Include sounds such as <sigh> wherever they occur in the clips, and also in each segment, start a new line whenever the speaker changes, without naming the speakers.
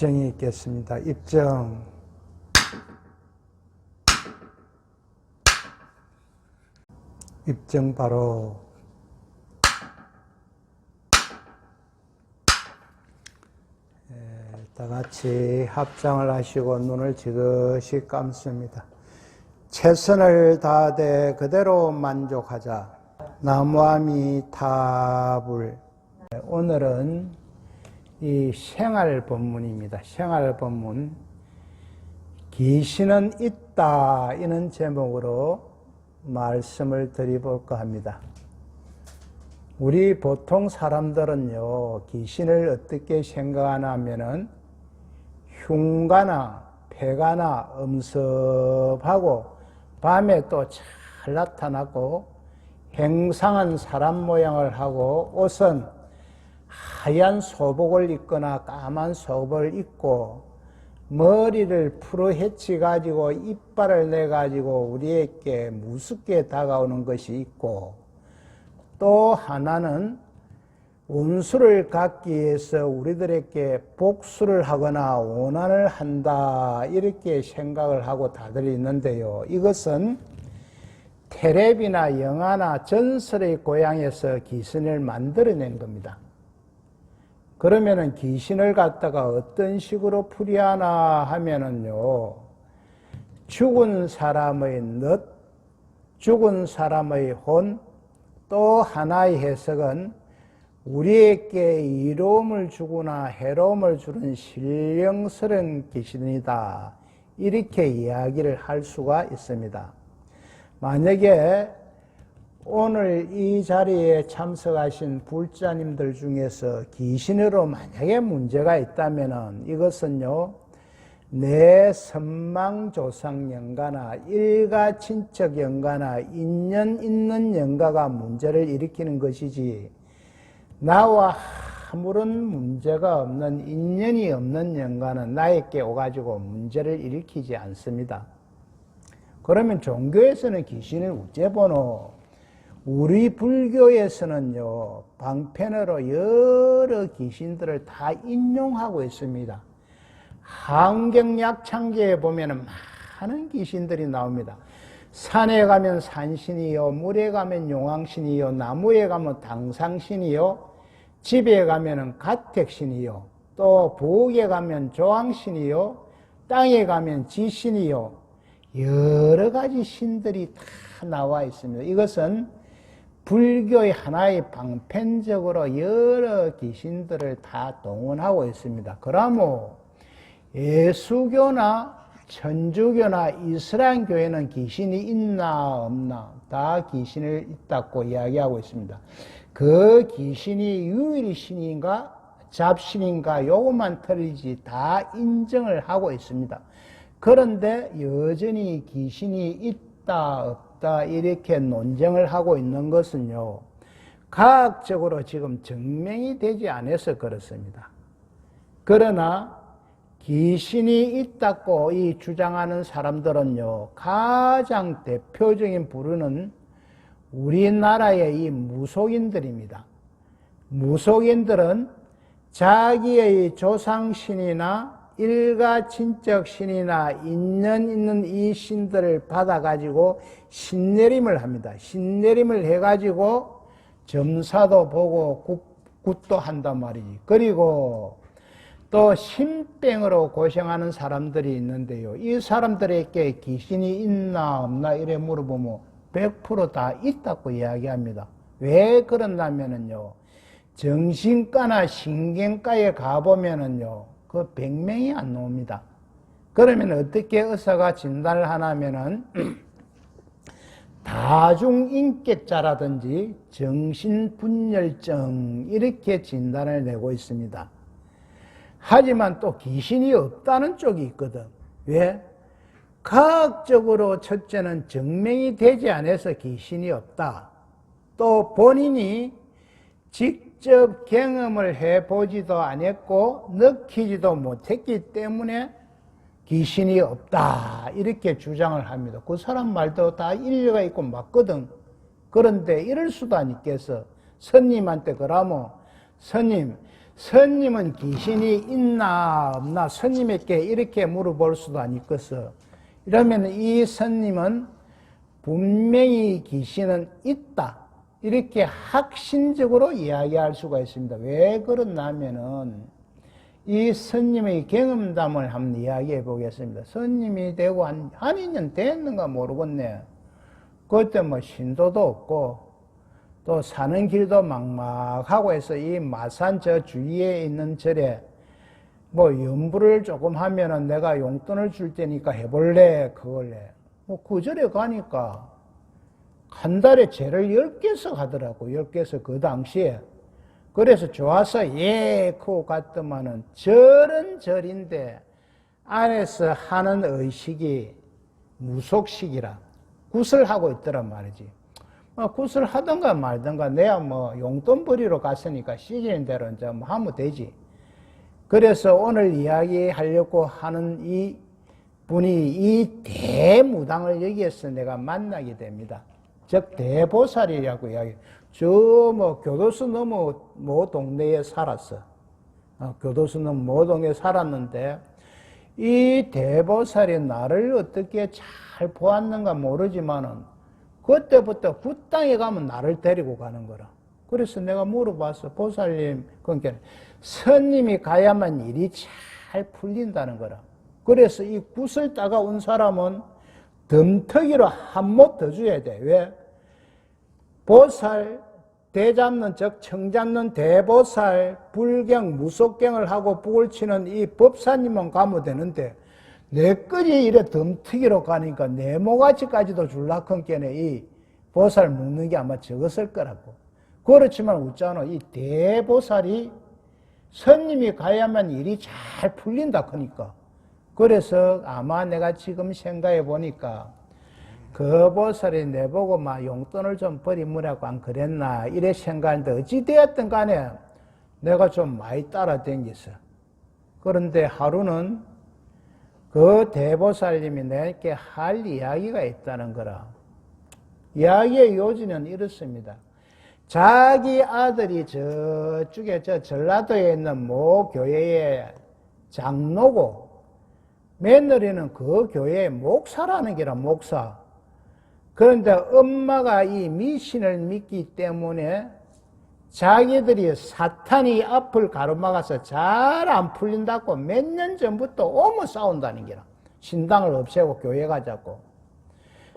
입증이 있겠습니다. 입증. 입증 바로 예, 다 같이 합장을 하시고 눈을 지그시 감습니다. 최선을 다하되 그대로 만족하자. 나무아미 타불. 오늘은 이 생활 본문입니다. 생활 본문. 귀신은 있다. 이는 제목으로 말씀을 드려볼까 합니다. 우리 보통 사람들은요, 귀신을 어떻게 생각하나 하면은 흉가나 폐가나 음습하고 밤에 또 잘 나타나고 행상한 사람 모양을 하고 옷은 하얀 소복을 입거나 까만 소복을 입고 머리를 풀어 헤치 가지고 이빨을 내 가지고 우리에게 무섭게 다가오는 것이 있고 또 하나는 운수를 갖기 위해서 우리들에게 복수를 하거나 원한을 한다 이렇게 생각을 하고 다들 있는데요. 이것은 테레비나 영화나 전설의 고향에서 귀신을 만들어낸 겁니다. 그러면은 귀신을 갖다가 어떤 식으로 풀이하나 하면은요, 죽은 사람의 넛, 죽은 사람의 혼, 또 하나의 해석은 우리에게 이로움을 주거나 해로움을 주는 신령스러운 귀신이다. 이렇게 이야기를 할 수가 있습니다. 만약에 오늘 이 자리에 참석하신 불자님들 중에서 귀신으로 만약에 문제가 있다면 이것은요, 내 선망 조상 연가나 일가 친척 연가나 인연 있는 연가가 문제를 일으키는 것이지, 나와 아무런 문제가 없는 인연이 없는 연가는 나에게 오가지고 문제를 일으키지 않습니다. 그러면 종교에서는 귀신을 우째 보노? 우리 불교에서는요, 방편으로 여러 귀신들을 다 인용하고 있습니다. 환경약창계에 보면 많은 귀신들이 나옵니다. 산에 가면 산신이요, 물에 가면 용왕신이요, 나무에 가면 당상신이요, 집에 가면 가택신이요, 또 부엌에 가면 조왕신이요, 땅에 가면 지신이요, 여러 가지 신들이 다 나와 있습니다. 이것은 불교의 하나의 방편적으로 여러 귀신들을 다 동원하고 있습니다. 그러므 예수교나 천주교나 이슬람교에는 귀신이 있나 없나 다 귀신을 있다고 이야기하고 있습니다. 그 귀신이 유일 신인가 잡신인가 요것만 틀리지 다 인정을 하고 있습니다. 그런데 여전히 귀신이 있다 없다 이렇게 논쟁을 하고 있는 것은요. 과학적으로 지금 증명이 되지 않아서 그렇습니다. 그러나 귀신이 있다고 이 주장하는 사람들은요, 가장 대표적인 부류는 우리나라의 이 무속인들입니다. 무속인들은 자기의 조상신이나 일가 친척 신이나 인연 있는 이 신들을 받아가지고 신내림을 합니다. 신내림을 해가지고 점사도 보고 굿 도 한단 말이지. 그리고 또 신병으로 고생하는 사람들이 있는데요. 이 사람들에게 귀신이 있나 없나 이래 물어보면 100%다 있다고 이야기합니다. 왜 그런다면은요. 정신과나 신경과에 가보면은요. 그 100명이 안 나옵니다. 그러면 어떻게 의사가 진단을 하냐면은 <clears throat> 다중인격자라든지 정신분열증 이렇게 진단을 내고 있습니다. 하지만 또 귀신이 없다는 쪽이 있거든. 왜? 과학적으로 첫째는 증명이 되지 않아서 귀신이 없다. 또 본인이 직 접 경험을 해보지도 않았고 느끼지도 못했기 때문에 귀신이 없다. 이렇게 주장을 합니다. 그 사람 말도 다 일리가 있고 맞거든. 그런데 이럴 수도 안 있겠어. 스님한테 그러면 스님, 스님은 귀신이 있나 없나 스님에게 이렇게 물어볼 수도 아니겠어. 이러면 이 스님은 분명히 귀신은 있다. 이렇게 확신적으로 이야기할 수가 있습니다. 왜 그러냐면은 이 스님의 경험담을 한번 이야기해 보겠습니다. 스님이 되고 한, 한 2년 됐는가 모르겠네. 그때 뭐 신도도 없고 또 사는 길도 막막하고 해서 이 마산 저 주위에 있는 절에 뭐 연부를 조금 하면은 내가 용돈을 줄 테니까 해볼래 그걸래 뭐 그 절에 가니까 한 달에 죄를 10개씩 하더라고 10개씩 그 당시에 그래서 좋아서 예 그거 갔더만은 절은 절인데 안에서 하는 의식이 무속식이라 굿을 하고 있더란 말이지 뭐 굿을 하든가 말든가 내야 뭐 용돈 벌이러 갔으니까 시키는 대로 이제 뭐 하면 되지. 그래서 오늘 이야기하려고 하는 이 분이 이 대무당을 여기에서 내가 만나게 됩니다. 즉 대보살이라고 이야기. 저뭐 교도소 너머 모 동네에 살았어. 어, 교도소 모 동네에 살았는데 이 대보살이 나를 어떻게 잘 보았는가 모르지만은 그때부터 그 땅에 가면 나를 데리고 가는 거라. 그래서 내가 물어봤어. 보살님, 그러니까 스님이 가야만 일이 잘 풀린다는 거라. 그래서 이 굿을 따가 온 사람은 덤터기로 한 못 더 줘야 돼. 왜? 보살, 대잡는, 즉, 청잡는 대보살, 불경, 무속경을 하고 북을 치는 이 법사님만 가면 되는데, 내 거리 이래 덤트기로 가니까 네모같이까지도 줄라컨께네 이 보살 먹는 게 아마 적었을 거라고. 그렇지만 웃잖아. 이 대보살이 선님이 가야만 일이 잘 풀린다 그러니까. 그래서 아마 내가 지금 생각해 보니까 그 보살이 내보고 막 용돈을 좀 버리무라고 안 그랬나 이래 생각하는데 어찌되었든 간에 내가 좀 많이 따라댕겼어. 그런데 하루는 그 대보살님이 내게 할 이야기가 있다는 거라. 이야기의 요지는 이렇습니다. 자기 아들이 저쪽에 저 전라도에 있는 모 교회의 장로고 며느리는 그 교회의 목사라는 게라 목사. 그런데 엄마가 이 미신을 믿기 때문에 자기들이 사탄이 앞을 가로막아서 잘 안 풀린다고 몇 년 전부터 오면 싸운다는 게라. 신당을 없애고 교회 가자고.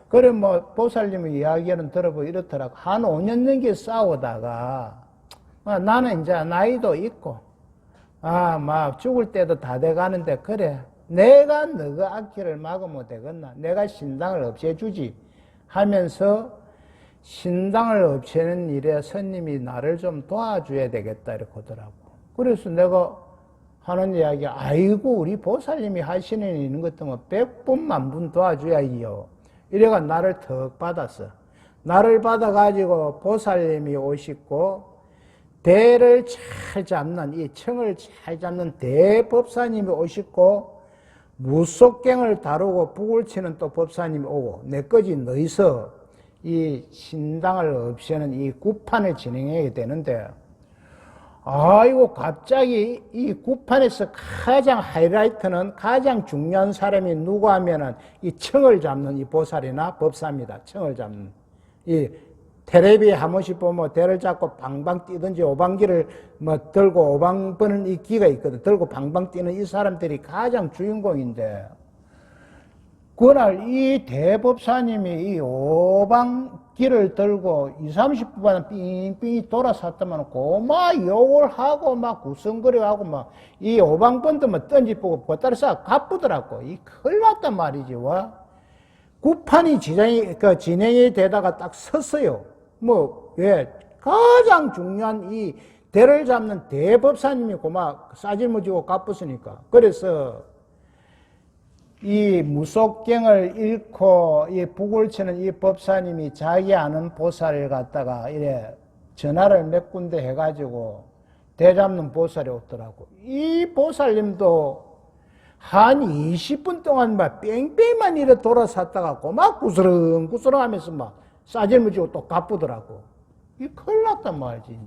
그래 뭐 보살님의 이야기는 들어보고 이렇더라고. 한 5년 넘게 싸우다가 뭐 나는 이제 나이도 있고 아 막 죽을 때도 다 돼가는데 그래 내가 너가 악기를 막으면 되겠나? 내가 신당을 없애주지 하면서 신당을 없애는 일에 스님이 나를 좀 도와줘야 되겠다 이렇게 하더라고. 그래서 내가 하는 이야기, 아이고, 우리 보살님이 하시는 일 있는 것도 뭐 백분 만분 도와줘야지요. 이래가 나를 턱 받았어. 나를 받아가지고 보살님이 오시고, 대를 잘 잡는, 이 청을 잘 잡는 대법사님이 오시고, 무속경을 다루고 북을 치는 또 법사님이 오고, 내꺼지 너희서 이 신당을 없애는 이 구판을 진행하게 되는데, 아이고, 갑자기 이 구판에서 가장 하이라이트는 가장 중요한 사람이 누구 하면은 이 청을 잡는 이 보살이나 법사입니다. 청을 잡는. 이 테레비 한 번씩 보면 대를 잡고 방방 뛰든지 오방기를 뭐 들고 오방 버는 이 기가 있거든. 들고 방방 뛰는 이 사람들이 가장 주인공인데, 그날 이 대법사님이 이 오방기를 들고 2, 30분 삥삥이 돌아섰더만 고마 욕을 하고 막 구성거려하고 막 이 오방번도 던지보고 보따리 싸 가쁘더라고. 이 큰일 났단 말이지, 와. 구판이 진행이, 그 진행이 되다가 딱 섰어요. 뭐, 왜? 가장 중요한 이 대를 잡는 대법사님이 고마 싸질머지고 가쁘으니까. 그래서 이 무속경을 읽고 이 북을 치는 이 법사님이 자기 아는 보살을 갖다가 이래 전화를 몇 군데 해가지고 대잡는 보살이 오더라고. 이 보살님도 한 20분 동안 막 뺑뺑만 이래 돌아섰다가 고막 구스렁구스렁 하면서 막 싸질무지고 또 가쁘더라고. 이 큰일 났단 말이지.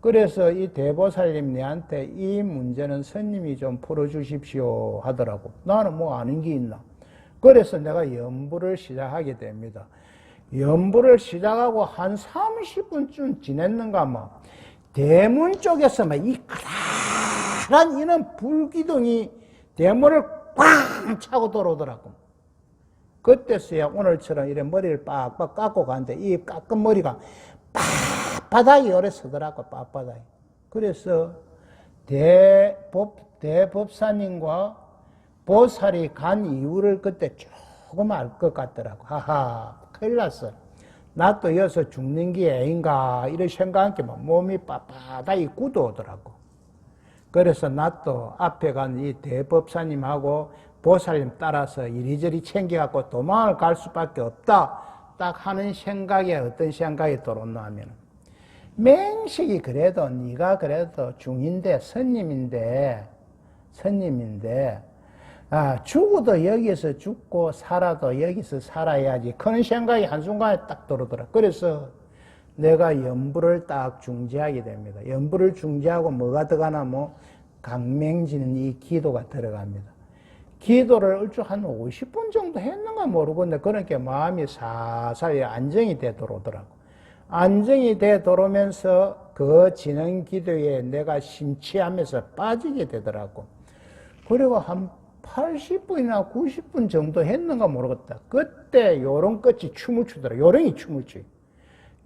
그래서 이 대보살님네한테 이 문제는 스님이 좀 풀어주십시오 하더라고. 나는 뭐 아는 게 있나. 그래서 내가 연부를 시작하게 됩니다. 연부를 시작하고 한 30분쯤 지냈는가 뭐 대문 쪽에서 막이 커다란 이는 불기둥이 대문을 꽝 차고 들어오더라고. 그때서야 오늘처럼 이래 머리를 빡빡 깎고 가는데 이 깎은 머리가 빳바닥이 오래 서더라고, 빳바닥이. 그래서 대법, 대법사님과 보살이 간 이유를 그때 조금 알 것 같더라고. 하하, 큰일 났어. 나 또 여기서 죽는 게 애인가, 이런 생각하니까 막 몸이 빳빳하게 굳어오더라고. 그래서 나 또 앞에 간 이 대법사님하고 보살님 따라서 이리저리 챙겨갖고 도망을 갈 수밖에 없다. 딱 하는 생각에 어떤 생각이 들었나 하면 맹식이 그래도 네가 그래도 중인데 스님인데 스님인데 아, 죽어도 여기서 죽고 살아도 여기서 살아야지 그런 생각이 한순간에 딱 들어더라. 그래서 내가 연부를 딱 중지하게 됩니다. 연부를 중지하고 뭐가 들어가나 뭐 강맹지는 이 기도가 들어갑니다. 기도를 얼추 한 50분 정도 했는가 모르겠는데 그렇게 마음이 사사히 안정이 되돌아오더라고. 안정이 되돌아오면서 그 진행 기도에 내가 심취하면서 빠지게 되더라고. 그리고 한 80분이나 90분 정도 했는가 모르겠다. 그때 요런 끝이 춤을 추더라. 요령이 춤을 추.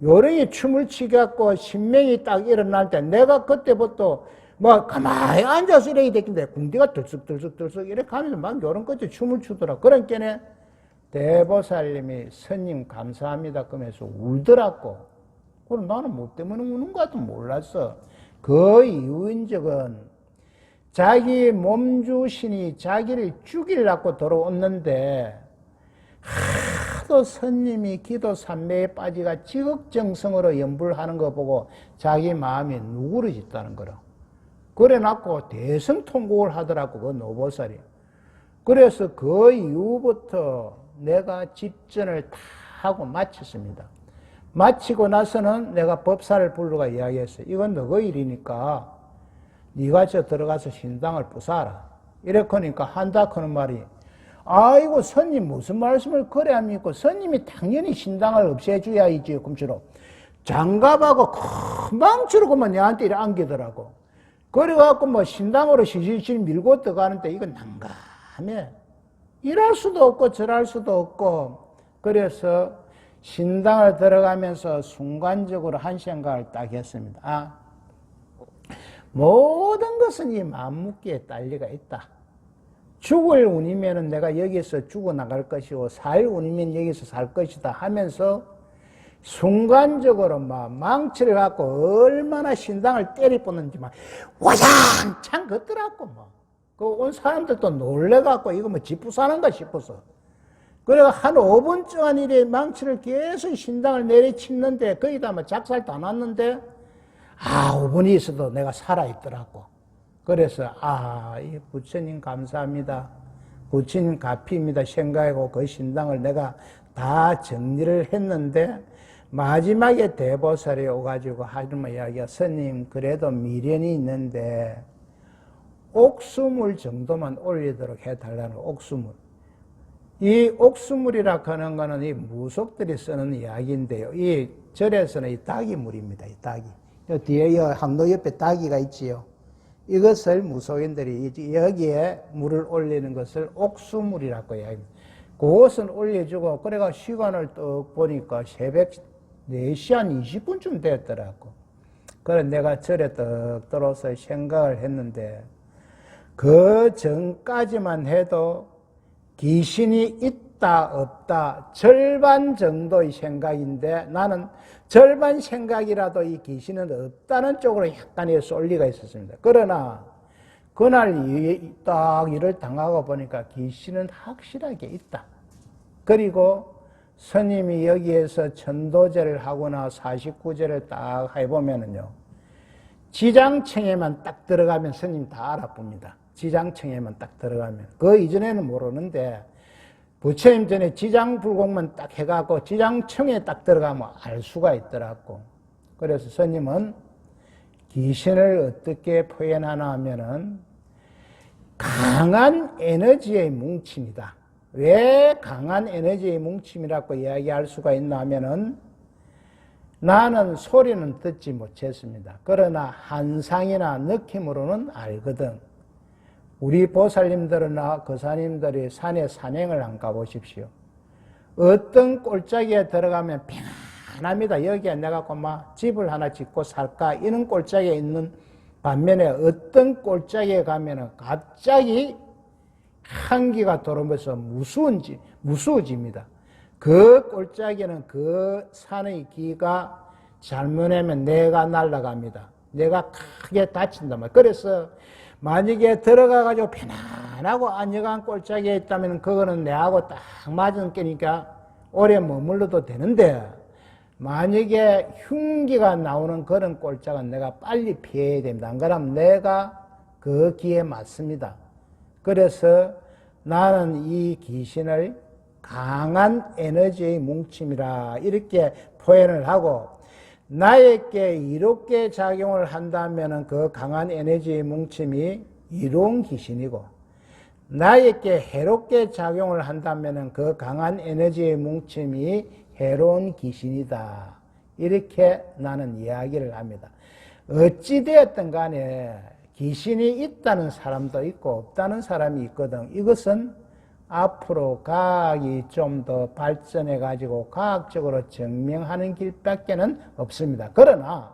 요령이 춤을 치갖고 신명이 딱 일어날 때 내가 그때부터 뭐 가만히 앉아서 이렇게 됐긴데 궁디가 들썩들썩들썩 이렇게 하면서 막 요런 끝이 춤을 추더라. 그러니까 대보살님이 스님 감사합니다 그러면서 울더라고. 그럼 나는 뭐 때문에 우는 것도 몰랐어. 그 이유인 적은 자기 몸주신이 자기를 죽이려고 들어왔는데 하도 스님이 기도 삼매에 빠지가 지극정성으로 연불하는 거 보고 자기 마음이 누그러졌다는 거라. 그래 놓고 대성 통곡을 하더라고 그 노보살이. 그래서 그 이후부터 내가 집전을 다 하고 마쳤습니다. 마치고 나서는 내가 법사를 불러가 이야기했어요. 이건 너거 일이니까 네가 저 들어가서 신당을 부숴라. 이렇게 하니까 한다 하는 말이 아이고 선님 무슨 말씀을 그래 합니까? 선님이 당연히 신당을 없애줘야 이지 금치로 장갑하고 큰 망치로 그만 내한테 이렇게 안기더라고. 그래갖고 뭐 신당으로 시실실 밀고 들어가는데 이건 난감해. 일할 수도 없고 절할 수도 없고 그래서 신당을 들어가면서 순간적으로 한 생각을 딱 했습니다. 아, 모든 것은 이 마음먹기에 딸리가 있다. 죽을 운이면 내가 여기서 죽어나갈 것이고 살 운이면 여기서 살 것이다 하면서 순간적으로 막 망치를 갖고 얼마나 신당을 때리뻗는지 막 와장창 걷더라고 뭐. 그온 사람들도 놀래갖고 이거 뭐 집부사는가 싶어서. 그래가 한 5분 동안 이래 망치를 계속 신당을 내리치는데 거기다 뭐 작살도 안 왔는데 아 5분이 있어도 내가 살아있더라고. 그래서 아, 이 부처님 감사합니다. 부처님 가피입니다. 생각하고 그 신당을 내가 다 정리를 했는데 마지막에 대보살이 오가지고 하는 이야기가 스님 그래도 미련이 있는데 옥수물 정도만 올리도록 해달라는 옥수물. 이 옥수물이라 하는 거는 이 무속들이 쓰는 이야기인데요. 이 절에서는 이 닭이물입니다. 이 닭이. 요 뒤에 요 항로 옆에 닭이가 있지요. 이것을 무속인들이 여기에 물을 올리는 것을 옥수물이라고 이야기합니다. 그것은 올려주고, 그래가 시간을 또 보니까 새벽 4시 한 20분쯤 됐더라고. 그래 내가 절에 떡 들어서 생각을 했는데, 그 전까지만 해도 귀신이 있다, 없다, 절반 정도의 생각인데 나는 절반 생각이라도 이 귀신은 없다는 쪽으로 약간의 쏠리가 있었습니다. 그러나 그날 딱 일을 당하고 보니까 귀신은 확실하게 있다. 그리고 스님이 여기에서 천도제를 하거나 49제를 딱 해보면은요, 지장청에만 딱 들어가면 스님 다 알아봅니다. 지장청에만 딱 들어가면. 그 이전에는 모르는데, 부처님 전에 지장불공만 딱 해갖고 지장청에 딱 들어가면 알 수가 있더라고. 그래서 스님은 귀신을 어떻게 표현하나 하면은 강한 에너지의 뭉침이다. 왜 강한 에너지의 뭉침이라고 이야기할 수가 있나 하면은 나는 소리는 듣지 못했습니다. 그러나 한상이나 느낌으로는 알거든. 우리 보살님들이나 거사님들이 산에 산행을 안 가보십시오. 어떤 꼴짝이에 들어가면 편합니다. 여기에 내가 막 집을 하나 짓고 살까 이런 꼴짝이에 있는 반면에 어떤 꼴짝이에 가면 은 갑자기 한기가 들어오면서 무서운지 무서워집니다. 그 꼴짝이는 그 산의 기가 잘못하면 내가 날아갑니다. 내가 크게 다친단 말이에요. 그래서 만약에 들어가가지고 편안하고 안녕한 꼴짝이에 있다면 그거는 내하고 딱 맞은 게니까 오래 머물러도 되는데 만약에 흉기가 나오는 그런 꼴짝은 내가 빨리 피해야 됩니다. 안 그러면 내가 그 기에 맞습니다. 그래서 나는 이 귀신을 강한 에너지의 뭉침이라 이렇게 표현을 하고 나에게 이롭게 작용을 한다면 그 강한 에너지의 뭉침이 이로운 귀신이고 나에게 해롭게 작용을 한다면 그 강한 에너지의 뭉침이 해로운 귀신이다. 이렇게 나는 이야기를 합니다. 어찌되었든 간에 귀신이 있다는 사람도 있고 없다는 사람이 있거든. 이것은 앞으로 과학이 좀 더 발전해 가지고 과학적으로 증명하는 길밖에는 없습니다. 그러나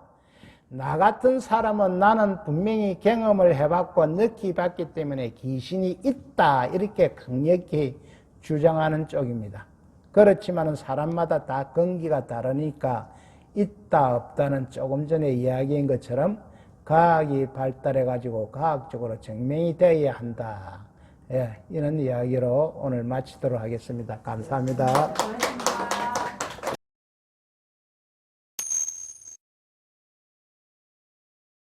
나 같은 사람은 나는 분명히 경험을 해봤고 느끼봤기 때문에 귀신이 있다 이렇게 강력히 주장하는 쪽입니다. 그렇지만 사람마다 다 건기가 다르니까 있다 없다는 조금 전에 이야기한 것처럼 과학이 발달해 가지고 과학적으로 증명이 되어야 한다. 예, 이런 이야기로 오늘 마치도록 하겠습니다. 감사합니다.